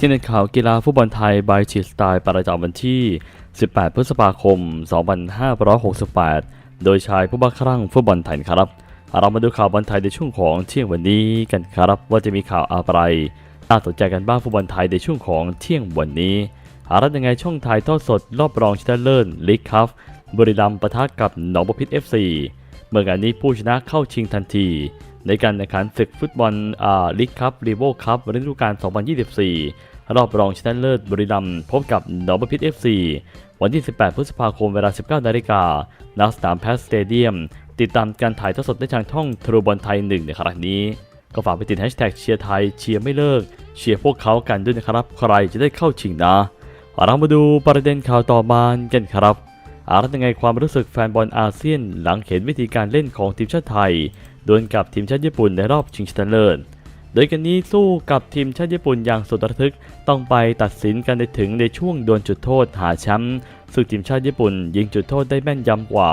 ที่ในข่าวกีฬาฟุตบอลไทยบายชีสไตล์ประจำวันที่ 18 พฤษภาคม 2568 โดยชายผู้บ้าคลั่งฟุตบอลไทยครับ เรามาดูข่าวบอลไทยในช่วงของเที่ยงวันนี้กันครับ ว่าจะมีข่าวอะไรน่าสนใจกันบ้างฟุตบอลไทยในช่วงของเที่ยงวันนี้หารับยังไงช่องไทยทอดสดรอบรองชนะเลิศลีกคัพบุรีรัมย์ปะทะกับหนองบัวพิษ FC เมื่องานนี้ผู้ชนะเข้าชิงทันที ในการแข่งขันศึกฟุตบอลอ่าลีกคัพรีโวคัพฤดูกาล 2024 รอบรองชนะเลิศบุรีรัมย์พบกับหนองบัวพิษ FC วันที่ 18 พฤษภาคมเวลา 19 นาฬิกาณสนามแพสสเตเดียม ติดตามการถ่ายทอดสดได้ทางช่องทรูบอลไทยหนึ่งในครั้งนี้ ก็ฝากไปติดแฮชแท็กเชียร์ไทยเชียร์ไม่เลิก เชียร์พวกเขากันด้วยนะครับ ใครจะได้เข้าชิงนะเรามาดูประเด็นข่าวต่อมากันครับอารัยังไงความรู้สึกแฟนบอลอาเซียนหลังเห็นวิธีการเล่นของทีมชาติไทย ดวลกับทีมชาติญี่ปุ่นในรอบชิงชนะเลิศโดยกันนี้สู้กับทีมชาติญี่ปุ่นอย่างสุดระทึกต้องไปตัดสินกันในถึงในช่วงดวลจุดโทษหาแชมป์ซึ่งทีมชาติญี่ปุ่น ยิงจุดโทษได้แม่นยำกว่า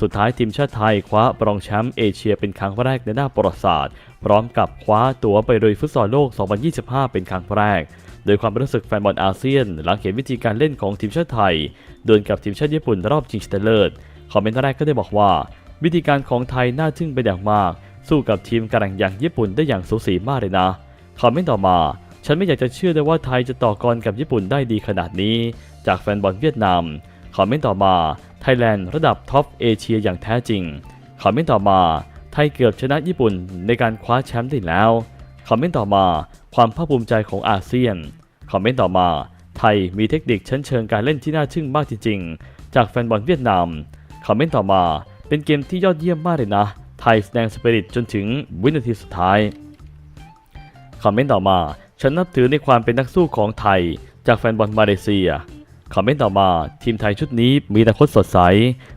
สุดท้ายทีมชาติไทยคว้ารองแชมป์เอเชียเป็นครั้งแรกในหน้าประวัติศาสตร์ พร้อมกับคว้าตั๋วไปลุยฟุตซอลโลก 2025 เป็นครั้งแรก โดยความรู้สึกแฟนบอลอาเซียน หลังเห็นวิธีการเล่นของทีมชาติไทยดวลกับทีมชาติญี่ปุ่นรอบชิงชนะเลิศคอมเมนต์แรกก็ได้บอกว่า วิธีการของไทยน่าทึ่งเป็นอย่างมาก สู้กับทีมกระังอย่างญี่ปุ่นได้อย่างสูสีมากเลยนะคอมเมนต์ต่อมา ฉันไม่อยากจะเชื่อเลยว่าไทยจะต่อกรกับญี่ปุ่นได้ดีขนาดนี้ จากแฟนบอลเวียดนามคอมเมนต์ต่อมาไทยแลนด์ระดับท็อปเอเชียอย่างแท้จริงคอมเมนต์ต่อมา ไทยเกือบชนะญี่ปุ่นในการคว้าแชมป์ได้แล้วคอมเมนต์ต่อมาความภาคภูมิใจของอาเซียนคอมเมนต์ต่อมา ไทยมีเทคนิคชั้นเชิงการเล่นที่น่าทึ่งมากจริงๆ จากแฟนบอลเวียดนามคอมเมนต์ต่อมา เป็นเกมที่ยอดเยี่ยมมากเลยนะ ไทยแสดงสปิริตจนถึงวินาทีสุดท้าย คอมเมนต์ต่อมา ฉันนับถือในความเป็นนักสู้ของไทย จากแฟนบอลมาเลเซีย คอมเมนต์ต่อมา ทีมไทยชุดนี้มีอนาคตสดใส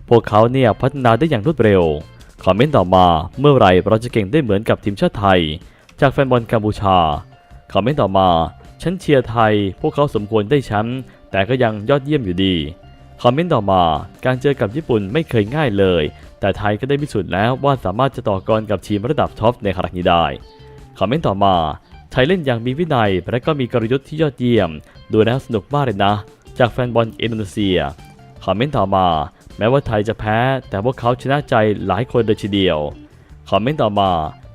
พวกเขาเนี่ยพัฒนาได้อย่างรวดเร็ว คอมเมนต์ต่อมา เมื่อไหร่เราจะเก่งได้เหมือนกับทีมชาติไทย จากแฟนบอลกัมพูชา คอมเมนต์ต่อมา ฉันเชียร์ไทย พวกเขาสมควรได้แชมป์แต่ก็ยังยอดเยี่ยมอยู่ดี คอมเมนต์ต่อมา การเจอกับญี่ปุ่นไม่เคยง่ายเลย แต่ไทยก็ได้พิสูจน์แล้วว่าสามารถจะต่อกรกับทีมระดับท็อปในครั้งนี้ได้ คอมเมนต์ต่อมา ไทยเล่นอย่างมีวินัย และก็มีกลยุทธ์ที่ยอดเยี่ยม ดูแล้วสนุกมากเลยนะ จากแฟนบอลอินโดนีเซีย คอมเมนต์ต่อมา แม้ว่าไทยจะแพ้ แต่พวกเขาชนะใจหลายคนเลยทีเดียว คอมเมนต์ต่อมา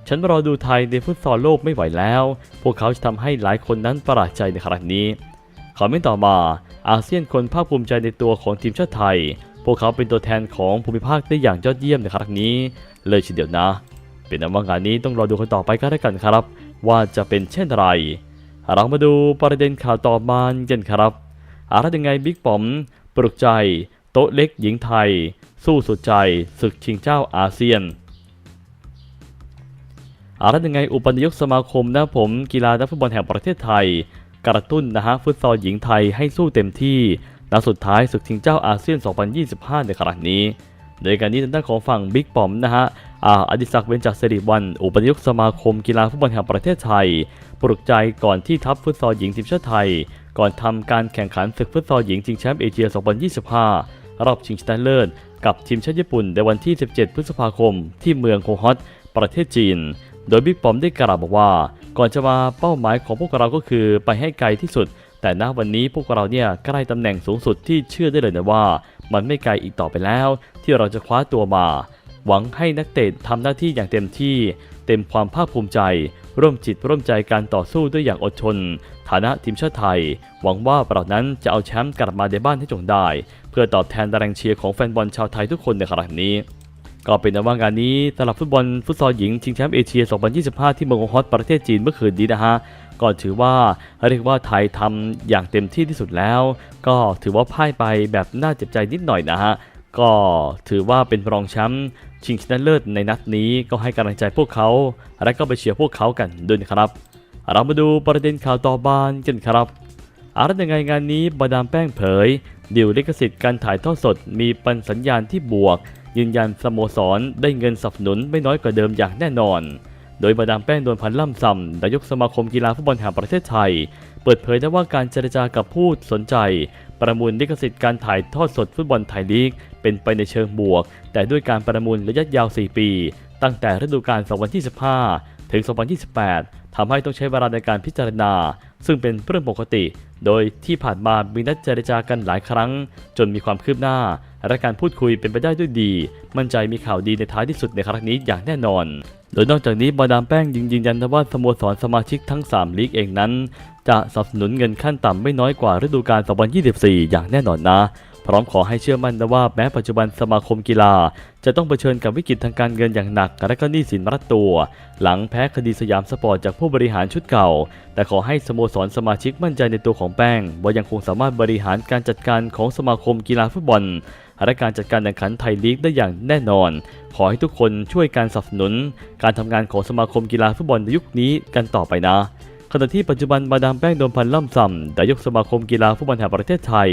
ฉันรอดูไทยในฟุตซอลโลกไม่ไหวแล้ว พวกเขาจะทำให้หลายคนนั้นประหลาดใจในครั้งนี้ คอมเมนต์ต่อมา อาเซียนคนภาคภูมิใจในตัวของทีมชาติไทย พวกเขาเป็นตัวแทนของภูมิภาคได้อย่างยอดเยี่ยมในครั้งนี้ เลยทีเดียวนะ เป็นอันว่างานนี้ต้องรอดูกันต่อไปก็แล้วกันครับ ว่าจะเป็นเช่นไร เรามาดูประเด็นข่าวต่อมากันครับอารัยังไงบิ๊กปอม ปลุกใจโต๊ะเล็กหญิงไทย สู้สุดใจศึกชิงเจ้าอาเซียนอารัยังไงอุปนายกสมาคมนะผมกีฬานักฟุตบอลแห่งประเทศไทย กระตุ้นนะฮะฟุตซอลหญิงไทยให้สู้เต็มที่นัดสุดท้ายศึกชิงเจ้าอาเซียน 2025 ในครั้งนี้ โดยการนี้ทางด้านของฝั่งบิ๊กปอมนะฮะอาอดิศักดิ์เวนจักรสิริวัลอุปนายกสมาคมกีฬาฟุตบอลแห่งประเทศไทย ปลุกใจก่อนที่ทัพฟุตซอลหญิงทีมชาติไทย ก่อนทำการแข่งขันศึกฟุตซอลหญิงชิงแชมป์เอเชีย 2025 รอบชิงชนะเลิศกับทีมชาติญี่ปุ่นในวันที่ 17 พฤษภาคม ที่เมืองโคฮอต ประเทศจีน โดยบิ๊กปอมได้กล่าวบอกว่า ก่อนจะมาเป้าหมายของพวกเราก็คือไปให้ไกลที่สุด แต่ณวันนี้พวกเราเนี่ยใกล้ตำแหน่งสูงสุดที่เชื่อได้เลยนะว่า มันไม่ไกลอีกต่อไปแล้ว ที่เราจะคว้าตัวมา หวังให้นักเตะทำหน้าที่อย่างเต็มที่ เต็มความภาคภูมิใจ ร่วมจิตร่วมใจการต่อสู้ด้วยอย่างอดทน ฐานะทีมชาติไทย หวังว่าเรานั้นจะเอาแชมป์กลับมาในบ้านให้จงได้ เพื่อตอบแทนแรงเชียร์ของแฟนบอลชาวไทยทุกคนในครั้งนี้ ก็เป็นนว่างานนี้สำหรับฟุตบอลฟุตซอลหญิงชิงแชมป์เอเชีย 2025 ที่เมืองฮอตประเทศจีนเมื่อคืนนี้นะฮะก็ถือว่าเรียกว่าไทยทำอย่างเต็มที่ที่สุดแล้ว ก็ถือว่าพ่ายไปแบบน่าเจ็บใจนิดหน่อยนะฮะก็ถือว่าเป็นรองแชมป์ชิงชนะเลิศในนัดนี้ก็ให้กำลังใจพวกเขา และก็ไปเชียร์พวกเขากันด้วยนะครับ เรามาดูประเด็นข่าวต่อบานกันครับอารยังไงงานนี้บาดามแป้งเผยดิวลิขสิทธิ์การถ่ายทอดสดมีปันสัญญาณที่บวก ยืนยันสโมสรได้เงินสนับสนุนไม่น้อยกว่าเดิมอย่างแน่นอน โดยบาดามแป้งโดนพันล่ำซำนายกสมาคมกีฬาฟุตบอลแห่งประเทศไทย เปิดเผยได้ว่าการเจรจากับผู้สนใจ ประมูลลิขสิทธิ์การถ่ายทอดสดฟุตบอลไทยลีก เป็นไปในเชิงบวก แต่ด้วยการประมูลระยะยาว 4 ปี ตั้งแต่ฤดูกาล2025 ถึง 2028 ทำให้ต้องใช้เวลาในการพิจารณา ซึ่งเป็นเรื่องปกติ โดยที่ผ่านมามีนัดเจรจากันหลายครั้ง จนมีความคืบหน้า และการพูดคุยเป็นไปได้ด้วยดี มั่นใจมีข่าวดีในท้ายที่สุดในครั้งนี้อย่างแน่นอน โดยนอกจากนี้บาดามแป้งยังยืนยันว่าสโมสรสมาชิกทั้ง 3 ลีกเองนั้น จะสนับสนุนเงินขั้นต่ำไม่น้อยกว่าฤดูกาล 2024 อย่างแน่นอนนะพร้อมขอให้เชื่อมั่นนะว่าแม้ปัจจุบันสมาคมกีฬา จะต้องเผชิญกับวิกฤตทางการเงินอย่างหนักและก็หนี้สินรัดตัว หลังแพ้คดีสยามสปอร์ตจากผู้บริหารชุดเก่า แต่ขอให้สโมสรสมาชิกมั่นใจในตัวของแป้ง ว่ายังคงสามารถบริหารการจัดการของสมาคมกีฬาฟุตบอล และการจัดการแข่งขันไทยลีกได้อย่างแน่นอน ขอให้ทุกคนช่วยการสนับสนุน การทำงานของสมาคมกีฬาฟุตบอลในยุคนี้กันต่อไปนะขณะที่ปัจจุบันมาดามแป้งโดมพันล่ำซำนายกสมาคมกีฬาฟุตบอลแห่งประเทศไทย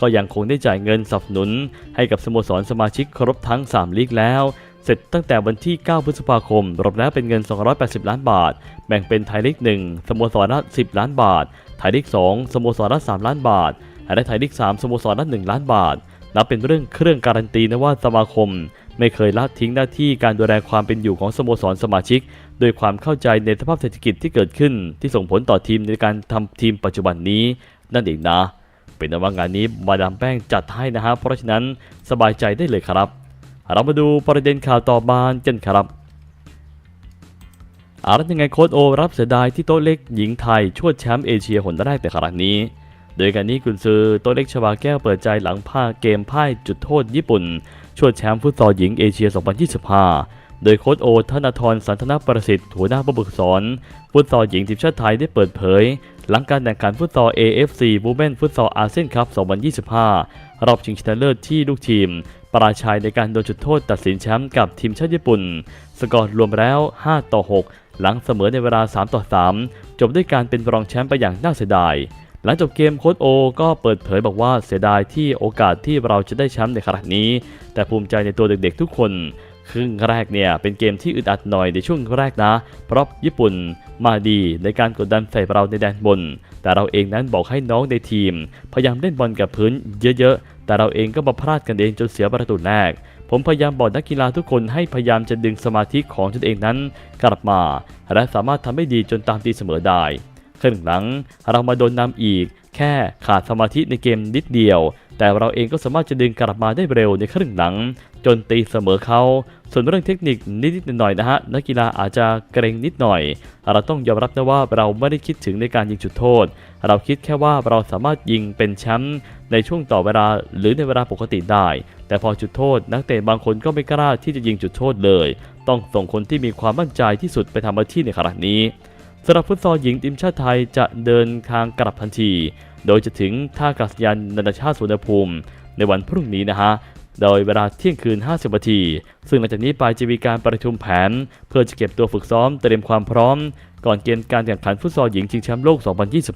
ก็ยังคงได้จ่ายเงินสนับสนุน ให้กับสโมสรสมาชิกครบทั้ง 3 ลีกแล้ว เสร็จตั้งแต่วันที่ 9 พฤษภาคม รวมแล้วเป็นเงิน 280 ล้านบาท แบ่งเป็นไทยลีก 1 สโมสรละ 10 ล้านบาท ไทยลีก 2 สโมสรละ 3 ล้านบาท และไทยลีก 3 สโมสรละ 1 ล้านบาท นับเป็นเรื่องเครื่องการันตีนะว่าสมาคม ไม่เคยละทิ้งหน้าที่การดูแลความเป็นอยู่ของสโมสรสมาชิกโดยความเข้าใจในสภาพเศรษฐกิจที่เกิดขึ้น ที่ส่งผลต่อทีมในการทำทีมปัจจุบันนี้ นั่นเองนะ เป็นนว่างานนี้มาดามแป้งจัดให้นะฮะเพราะฉะนั้นสบายใจได้เลยครับ เรามาดูประเด็นข่าวต่อมากันครับอารัยังไงโค้ดโอรับเสียดายที่โต๊ะเล็กหญิงไทยชวดแชมป์เอเชียหนแรกแต่ครั้งนี้ โดยการนี้กุนซือโต๊ะเล็กชวาแก้วเปิดใจหลังผ้าเกมพ่ายจุดโทษญี่ปุ่นชวดแชมป์ฟุตซอลหญิงเอเชีย 2025 โดยโค้ชโอธนทรสันทนาประสิทธิ์หัวหน้าผู้ฝึกสอนฟุตซอลหญิงทีมชาติไทยได้เปิดเผย หลังการแข่งขันฟุตซอล AFC Women Futsal ASEAN Cup 2025 รอบชิงชนะเลิศที่ลูกทีมปราชัยในการโดนจุดโทษตัดสินแชมป์กับทีมชาติญี่ปุ่น สกอร์รวมแล้ว 5 ต่อ 6 หลังเสมอในเวลา 3 ต่อ 3 จบด้วยการเป็นรองแชมป์ไปอย่างน่าเสียดาย หลังจบเกมโค้ชโอก็เปิดเผยบอกว่าเสียดายที่โอกาสที่เราจะได้แชมป์ในครั้งนี้ แต่ภูมิใจในตัวเด็กๆทุกคนครึ่งแรกเนี่ยเป็นเกมที่อึดอัดหน่อยในช่วงแรกนะ เพราะญี่ปุ่นมาดีในการกดดันใส่เราในแดนบน แต่เราเองนั้นบอกให้น้องในทีม พยายามเล่นบอลกับพื้นเยอะๆ แต่เราเองก็มาพลาดกันเองจนเสียประตูแรก ผมพยายามบอกนักกีฬาทุกคนให้พยายามจะดึงสมาธิของตนเองนั้น กลับมา และสามารถทำให้ดีจนตามตีเสมอได้ ครึ่งหลังเรามาโดนนำอีก แค่ขาดสมาธิในเกมนิดเดียว แต่เราเองก็สามารถจะดึงกลับมาได้เร็วในครึ่งหลัง จนตีเสมอเขาส่วนเรื่องเทคนิคนิดๆหน่อยๆนะฮะนักกีฬาอาจจะเกรงนิดหน่อย เราต้องยอมรับนะว่าเราไม่ได้คิดถึงในการยิงจุดโทษ เราคิดแค่ว่าเราสามารถยิงเป็นแชมป์ในช่วงต่อเวลาหรือในเวลาปกติได้ แต่พอจุดโทษ นักเตะบางคนก็ไม่กล้าที่จะยิงจุดโทษเลย ต้องส่งคนที่มีความมั่นใจที่สุดไปทำหน้าที่ในครั้งนี้ สำหรับฟุตซอลหญิงทีมชาติไทยจะเดินทางกลับทันที โดยจะถึงท่าอากาศยานนานาชาติสุวรรณภูมิ ในวันพรุ่งนี้นะฮะ โดยเวลาเที่ยงคืน 50นาที ซึ่งหลังจากนี้ไปจะมีการประชุมแผน เพื่อจะเก็บตัวฝึกซ้อมเตรียมความพร้อม ก่อนเกมการแข่งขันฟุตซอลหญิงชิงแชมป์โลก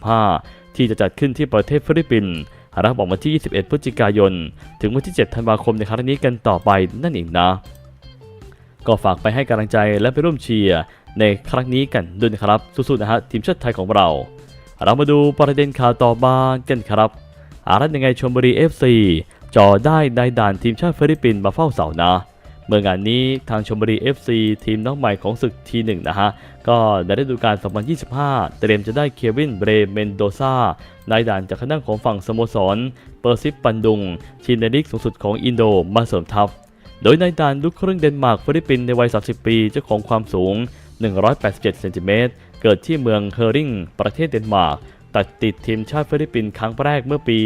2025 ที่จะจัดขึ้นที่ประเทศฟิลิปปินส์ระหว่างวันที่ 21 พฤศจิกายน ถึงวันที่ 7 ธันวาคมในครั้งนี้กันต่อไปนั่นเองนะ ก็ฝากไปให้กำลังใจและไปร่วมเชียร์ ในครั้งนี้กันด้วยนะครับสู้ๆนะฮะทีมชาติไทยของเรา เรามาดูประเด็นข่าวต่อมากันครับอารัตยังไงชมบุรี FC จ่อได้ในด่านทีมชาติฟิลิปปินส์มาเฝ้าเสานะ เมื่องานนี้ทางชมบุรี FC ทีมน้องใหม่ของศึกทีหนึ่งนะฮะ ก็ในฤดูกาล 2025 เตรียมจะได้เควินเบรเมนโดซาในด่านจากคณะของฝั่งสโมสร เปอร์ซิปปันดุง ทีมในลีกสูงสุดของอินโดมาเสริมทัพ โดยในด่านลูกครึ่งเดนมาร์กฟิลิปปินส์ในวัย 30 ปีเจ้าของความสูง 187 เซนติเมตร เกิดที่เมืองเฮอริง ประเทศเดนมาร์ก ตัดติดทีมชาติฟิลิปปินส์ครั้งแรกเมื่อปี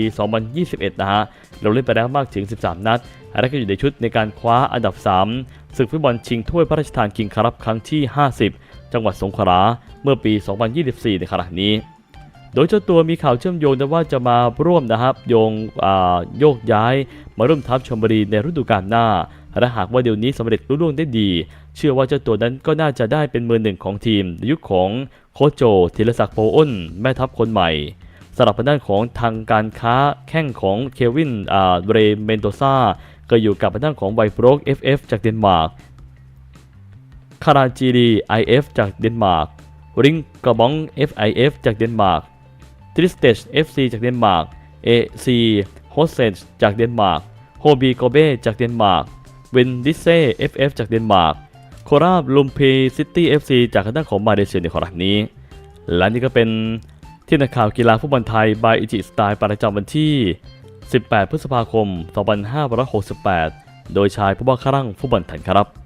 2021 นะฮะ เราเล่นไปแล้วมากถึง 13 นัด และก็อยู่ในชุดในการคว้าอันดับ 3 ศึกฟุตบอลชิงถ้วยพระราชทานคิงครับครั้งที่ 50 จังหวัดสงขลา เมื่อปี 2024 ในขณะนี้ โดยเจ้าตัวมีข่าวเชื่อมโยงนะว่าจะมาร่วมนะครับโยงโยกย้าย มาร่วมทัพชมบุรีในฤดูกาลหน้าและหากว่าเดี๋ยวนี้สำเร็จรุ่ล่วงได้ดี เชื่อว่าเจ้าตัวนั้นก็น่าจะได้เป็นมือหนึ่งของทีมในยุคของโคชโจธีรศักดิ์โปอ้น แม่ทัพคนใหม่สำหรับด้านของทางการค้าแข้งของเควินอ่าเรเมนโดซาก็อยู่กับด้านของไวโปรก FF จากเดนมาร์กคาราจีรี IF จากเดนมาร์กริงกระบอง FIF จากเดนมาร์ก ทริสเตช FC จากเดนมาร์ก AC โฮสเซนจากเดนมาร์ก โฮบีโกเบจากเดนมาร์ก เวนดิเซ่ FF จากเดนมาร์ก โคราชลุมพีซิตี้เอฟซีจากทางด้านของมาเลเซียในครัปนี้ และนี่ก็เป็นที่นักข่าวกีฬาฟุตบอลไทยบายอิจิสไตล์ประจำวันที่ 18 พฤษภาคม 2568 โดยชายผู้ว่าครั่งฟุตบอลไทยครับ